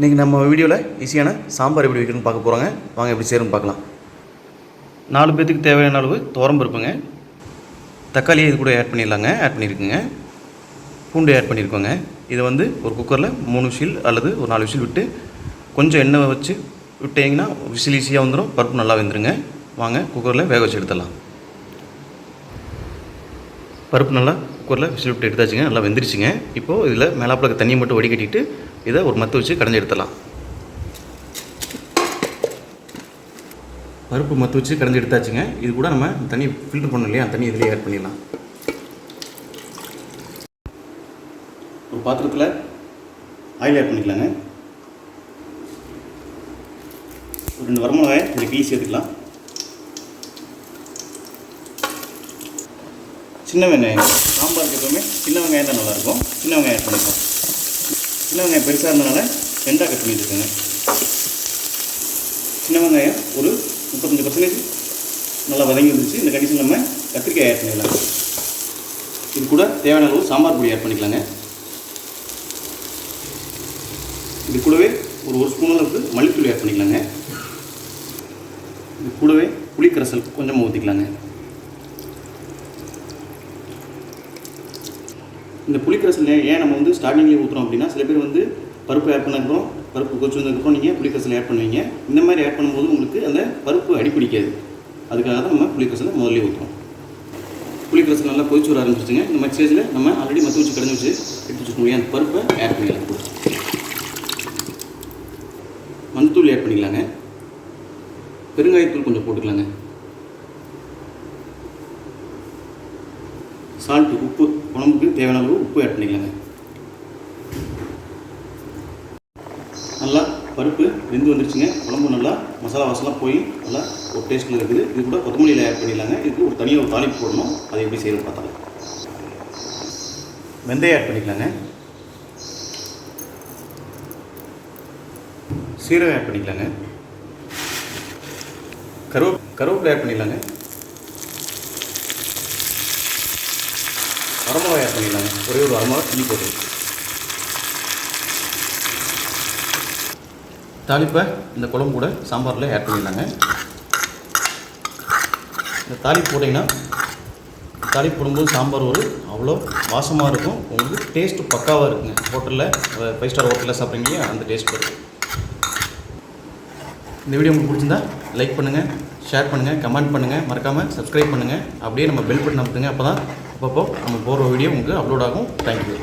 இன்றைக்கி நம்ம வீடியோவில் ஈஸியான சாம்பார் எப்படி வைக்கணும்னு பார்க்க போகிறோங்க வாங்க எப்படி செய்யணும்னு பார்க்கலாம். நாலு பேர்த்துக்கு தேவையான அளவு துவரம் பருப்புங்க. தக்காளியை இது கூட ஆட் பண்ணிடலாங்க. ஆட் பண்ணியிருக்குங்க பூண்டு ஆட் பண்ணியிருக்கோங்க இதை வந்து ஒரு குக்கரில் மூணு விசில் அல்லது ஒரு நாலு விசில் விட்டு கொஞ்சம் எண்ணெய் வச்சு விட்டிங்கன்னா விசில் ஈஸியாக வந்துடும் பருப்பு நல்லா வெந்துருங்க. வாங்க குக்கரில் வேக வச்சு எடுத்துடலாம். பருப்பு நல்லா குக்கரில் விசில் விட்டு எடுத்தாச்சுங்க நல்லா வெந்துருச்சுங்க. இப்போது இதில் மேலாப்பில் தண்ணியை மட்டும் வடிகட்டிட்டு இதை ஒரு மத்து வச்சு கடைஞ்சி எடுத்துடலாம். பருப்பு மத்து வச்சு கடைஞ்சி எடுத்தாச்சுங்க. இது கூட நம்ம தண்ணி ஃபில்டர் பண்ணோம் இல்லையா? அந்த தண்ணி இதிலே ஆட் பண்ணிடலாம். ஒரு பாத்திரத்தில் ஆயில் ஆட் பண்ணிக்கலாங்க. ஒரு ரெண்டு வரமிளகாயை கொஞ்சம் பீஸ் சேர்த்துக்கலாம். சின்ன வெங்காயம். சாம்பாருக்கு எப்பவுமே சின்ன வெங்காயம் தான் நல்லாயிருக்கும். சின்ன வெங்காயம் ஆட் பண்ணிப்போம் சின்ன வெங்காயம் பெருசாக இருந்தனால ரெண்டாக கட் பண்ணிட்டு இருக்கேங்க சின்ன வெங்காயம் ஒரு முப்பத்தஞ்சு பர்சன்டேஜ் நல்லா வதங்கி வந்துச்சு இந்த கண்டிஷன் நம்ம கத்திரிக்காய் ஆட் பண்ணிடலாம் இது கூட தேவையான அளவு சாம்பார் பொடி ஆட் பண்ணிக்கலாங்க. இது கூடவே ஒரு ஒரு ஸ்பூன் அளவுக்கு மல்லித்தூள் ஆட் பண்ணிக்கலாங்க. இது கூடவே புளிக்கரைசல் கொஞ்சமாக ஊற்றிக்கலாங்க இந்த புளிக்கரைசல் ஏன் ஏன் நம்ம வந்து ஸ்டார்டிங்லேயே ஊற்றுறோம் அப்படின்னா சில பேர் வந்து பருப்பு ஆட் பண்ணதுக்கப்புறம் பருப்பு கொச்சு வந்ததுக்கப்புறம் நீங்கள் புளிக்கரைசல் ஆட் பண்ணுவீங்க. இந்த மாதிரி ஆட் பண்ணும்போது உங்களுக்கு அந்த பருப்பு அடிப்பிடிக்காது அதுக்காக தான் நம்ம புளிக்கரைசலை முதல்ல ஊற்றுறோம் புளிக்கரைசல் நல்லா கொதிச்சு வர ஆரம்பிச்சிச்சுங்க இந்த மாதிரி ஸ்டேஜில் நம்ம ஆல்ரெடி மத்து வச்சு கடைஞ்சி வச்சு எடுத்து வச்சுக்கோங்க அந்த பருப்பை ஆட் பண்ணிக்கலாம் கூட மஞ்சத்தூள் ஆட் பண்ணிக்கலாங்க. பெருங்காயத்தூள் கொஞ்சம் போட்டுக்கலாங்க. சால்ட்டு உப்பு குழம்புக்கு தேவையான அளவு உப்பு ஆட் பண்ணிக்கலாங்க. நல்லா பருப்பு வெந்து வந்துருச்சுங்க. குழம்பு நல்லா மசாலா வாசலாம் போய் நல்லா ஒரு டேஸ்ட்டில் இருக்குது. இது கூட கொத்தமல்லியில் ஆட் பண்ணிடலாங்க. இதுக்கு ஒரு தனியாக ஒரு தாளிப்பு போடணும். அதை எப்படி செய்யணும் பார்த்தாலும் வெந்தயம் ஆட் பண்ணிக்கலாங்க. சீரகம் ஆட் பண்ணிக்கலாங்க. கருவே கருவேப்பிலை ஆட் பண்ணிடலாங்க. வரமிளகாய் ஆட் பண்ணிடலாங்க ஒரே ஒரு வரமிளகா கிள்ளி போட்டு. தாளிப்பை இந்த குழம்பு கூட சாம்பாரில் ஆட் பண்ணிடலாங்க இந்த தாளிப்பு போட்டிங்கன்னா தாளிப்பு போடும்போது சாம்பார் ஒரு அவ்வளோ வாசமாக இருக்கும். உங்களுக்கு டேஸ்ட்டு பக்காவாக இருக்குங்க. ஹோட்டலில் ஃபைவ் ஸ்டார் ஹோட்டலில் சாப்பிட்றீங்க அந்த டேஸ்ட் வரும் இந்த வீடியோ உங்களுக்கு பிடிச்சிருந்தா லைக் பண்ணுங்கள் ஷேர் பண்ணுங்கள் கமெண்ட் பண்ணுங்கள் மறக்காமல் சப்ஸ்கிரைப் பண்ணுங்கள் அப்படியே நம்ம பெல் பட்டன் அமுத்துங்க. அப்போ தான் அப்பப்போ நம்ம போகிற வீடியோ உங்களுக்கு அப்லோட் ஆகும். தேங்க்யூ